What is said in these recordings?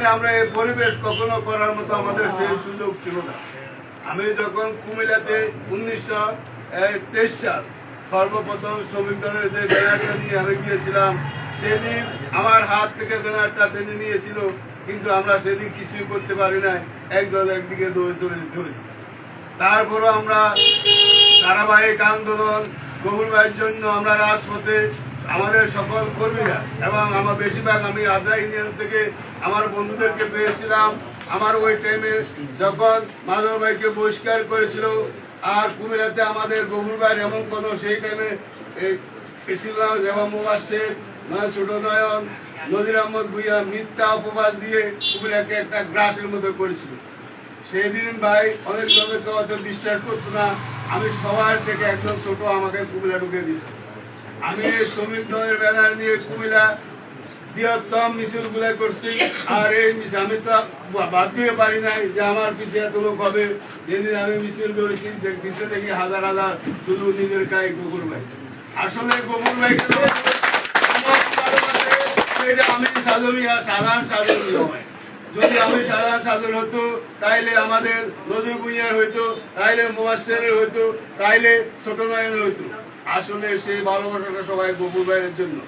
এখানে আমরা এই পরিবেশ কখনো করার মতো আমাদের সেই সুযোগ ছিল না। আমি যখন কুমিল্লাতে উনিশশো তেইশ সাল সর্বপ্রথম শ্রমিক দলের যে ব্যানারটা নিয়ে আমি গিয়েছিলাম, সেদিন আমার হাত থেকে ব্যানারটা টেনে নিয়েছিল, কিন্তু আমরা সেদিন কিছুই করতে পারি না একদল একদিকে দৌড়ে চলে যেতে হয়েছে। তারপরও আমরা ধারাবাহিক আন্দোলন ভাইয়ের জন্য আমরা রাজপথে আমাদের সকল কর্মীরা এবং আমার বেশিরভাগ আমি আদ্রা ইউনিয়ন থেকে আমার বন্ধুদেরকে পেয়েছিলাম। আমার ওই টাইমে যখন মাধব ভাইকে বহিষ্কার করেছিল আর কুমিল্লাতে আমাদের গভুর ভাইয়ের এমন কোনো সেই টাইমে এসেছিলাম যেমন মোবাস শেখ, নয় ছোট নয়ন, নজির আহমদ ভুইয়া মিথ্যা উপবাস দিয়ে কুমিল্লাকে একটা গ্রাসের মতো করেছিল। সেদিন ভাই অনেক লোকের হয়তো বিশ্বাস করতো না। আমি সবার থেকে একদম ছোট, আমাকে কুমিল্লা ঢুকে দিয়েছে। আমি শ্রমিক দলের ব্যানার নিয়ে কুমিল্লা বৃহত্তম মিছিলগুলা করছি। আর এই আমি তো বাদ দিয়ে পারি নাই যে আমার পিছিয়ে এত লোক হবে। যেদিন আমি মিছিল করেছি পিছিয়ে দেখি হাজার হাজার শুধু নিজের গায়ে গোকুল ভাই। আসলে আমার কারও এটা আমি সাধনী সাধারণ সাধনী যদি আমি সাধারণ সাধন হতো, তাইলে আমাদের নজর ভুঁইয়ার হইতো, তাইলে মোয়াশের হইতো, তাইলে ছোট নয়নের হইতো। আসলে সেই ভালোবাসাটা সবাই গবুর ভাইয়ের জন্য।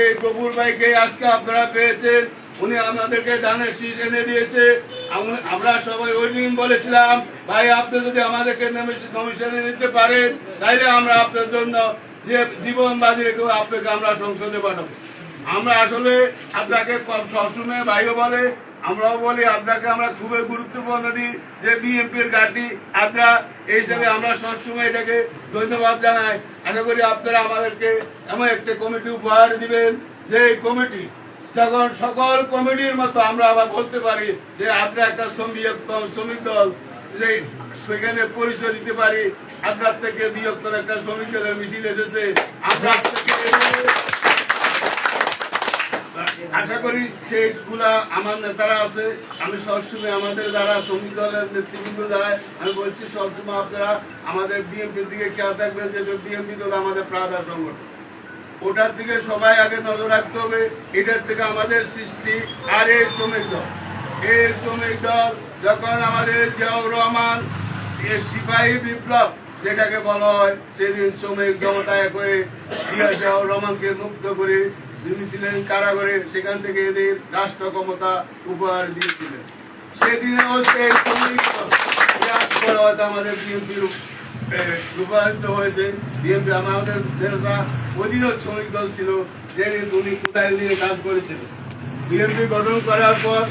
এই গবুর ভাইকে আজকে আপনারা পেয়েছেন, উনি আমাদেরকে দানের শীষ এনে দিয়েছে। আমরা সবাই ওই দিন বলেছিলাম, ভাই, আপনি যদি আমাদেরকে কমিশনে নিতে পারেন, তাইলে আমরা আপনার জন্য যে জীবন বাজি রেখে আপনাকে আমরা সংসদে পাঠাবো। আমরা আসলে আপনাকে সবসময় ভাইও বলে আমরাও বলি, আপনাকে আমরা খুবই গুরুত্বপূর্ণ দিই যে বিএনপির গাড়ি আপনারা এই হিসাবে আমরা সবসময় এটাকে ধন্যবাদ জানাই। আশা করি আপনারা আমাদেরকে এমন একটা কমিটি উপহার দিবেন। যে কমিটি, যখন সকল কমিটির মতো আমরা আবার বলতে পারি যে আপনারা একটা শ্রমিক দল শ্রমিক দল, যে সেখানে পরিচয় দিতে পারি। আপনার থেকে বৃহত্তর একটা শ্রমিক দলের মিছিল এসেছে। আমরা আপনাকে আশা করি সেইগুলা আমার নেতারা আছে। আমি সবসময় আমাদের যারা শ্রমিক দলের নেতৃবৃন্দ যায়, আমি বলছি সবসময় আপনারা আমাদের বিএনপির দিকে খেয়াল থাকবেন যে বিএনপি দল আমাদের প্রাধার সংগঠন ওটার দিকে সবাই আগে নজর রাখতে হবে। এটার থেকে আমাদের সৃষ্টি আর এই শ্রমিক দল। এই শ্রমিক দল যখন আমাদের জিয়াউর রহমান সিপাহী বিপ্লব যেটাকে বলা হয়, সেদিন শ্রমিক এক হয়ে জিয়া জিয়াউর রহমানকে মুক্ত করে যিনি ছিলেন কারাগারে, সেখান থেকে এদের রাষ্ট্র ক্ষমতা উপহার দিয়েছিলেন। সেদিনেও আমাদের বিএনপির রূপায়িত হয়েছে। বিএনপি আমাদের নেতা অধীন শ্রমিক দল ছিল, যেদিন উনি কোথায় নিয়ে কাজ করেছিলেন। বিএনপি গঠন করার পর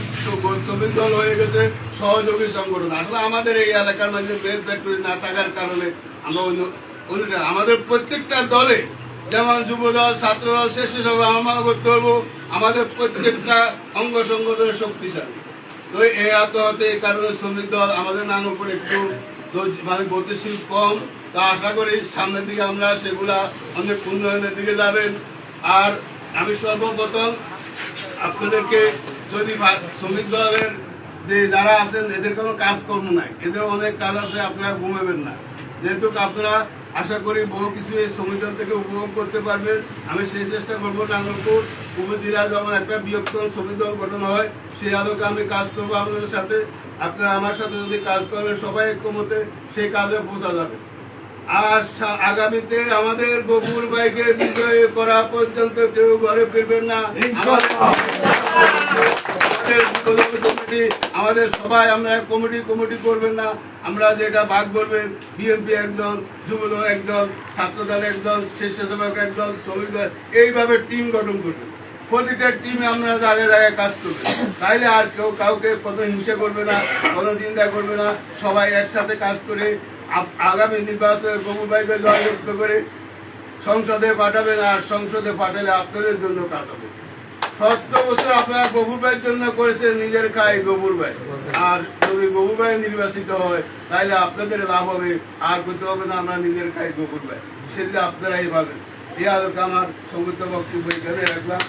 শ্রমিক দল হয়ে গেছে সহযোগী সংগঠন। আসলে আমাদের এই এলাকার মাঝে বেল ফ্যাক্টরি না থাকার কারণে আমরা আমাদের প্রত্যেকটা দলে যেমন যুব দল ছাত্র দল স্বেচ্ছাসেবক আমরা করতে আমাদের প্রত্যেকটা অঙ্গ সংগঠনের শক্তিশালী। তো এই আত্মহত্যা এই কারণে শ্রমিক দল আমাদের নাম উপরে একটু মানে গতিশীল কম। তা আশা করি সামনের দিকে আমরা সেগুলা অনেক উন্নয়নের দিকে যাবেন। আর আমি সর্বপ্রথম আপনাদেরকে যদি শ্রমিক দলের যে যারা আছেন, এদের কোনো কাজকর্ম নাই। এদের অনেক কাজ আছে, আপনারা ঘুমাবেন না। যেহেতু আপনারা আশা করি বহু কিছু এই দল থেকে উপভোগ করতে পারবেন, আমি সেই চেষ্টা করব নাঙ্গলপুর উপজেলা যখন একটা বৃহত্তম সংবিধান গঠন হয়, সেই আলোকে আমি কাজ করব আপনাদের সাথে। আপনারা আমার সাথে যদি কাজ করবেন, সবাই একমতে সেই কাজে পৌঁছা যাবে। আর আগামীতে আমাদের গফুর ভাইকে বিজয় করা পর্যন্ত কেউ ঘরে ফিরবেন না। বিকল্প আমাদের সবাই আমরা কমিটি কমিটি করবেন না। আমরা যেটা ভাগ করবেন বিএনপি একজন যুবদল একজন ছাত্রদল একজন স্বেচ্ছাসেবক একজন শ্রমিক দল, এইভাবে টিম গঠন করবেন প্রতিটা টিমে আমরা জায়গায় জায়গায় কাজ করবে। তাইলে আর কেউ কাউকে কত হিংসা করবে না কোনো চিন্তা করবে না। সবাই একসাথে কাজ করে আগামী নির্বাচনে গবুবাইকে জয়যুক্ত করে সংসদে পাঠাবেন আর সংসদে পাঠালে আপনাদের জন্য কাজ হবে। সত্তর বছর আপনারা গবুর ভাইয়ের জন্য করেছেন, নিজের গবুর ভাই। আর যদি গবুর ভাই নির্বাচিত হয় তাহলে আপনাদের লাভ হবে, আর করতে হবে না, আমরা নিজের কায় ভাই। সেদিকে আপনারাই পাবেন। এই আলোকে আমার সংযুক্ত বক্তব্য এখানে রাখলাম।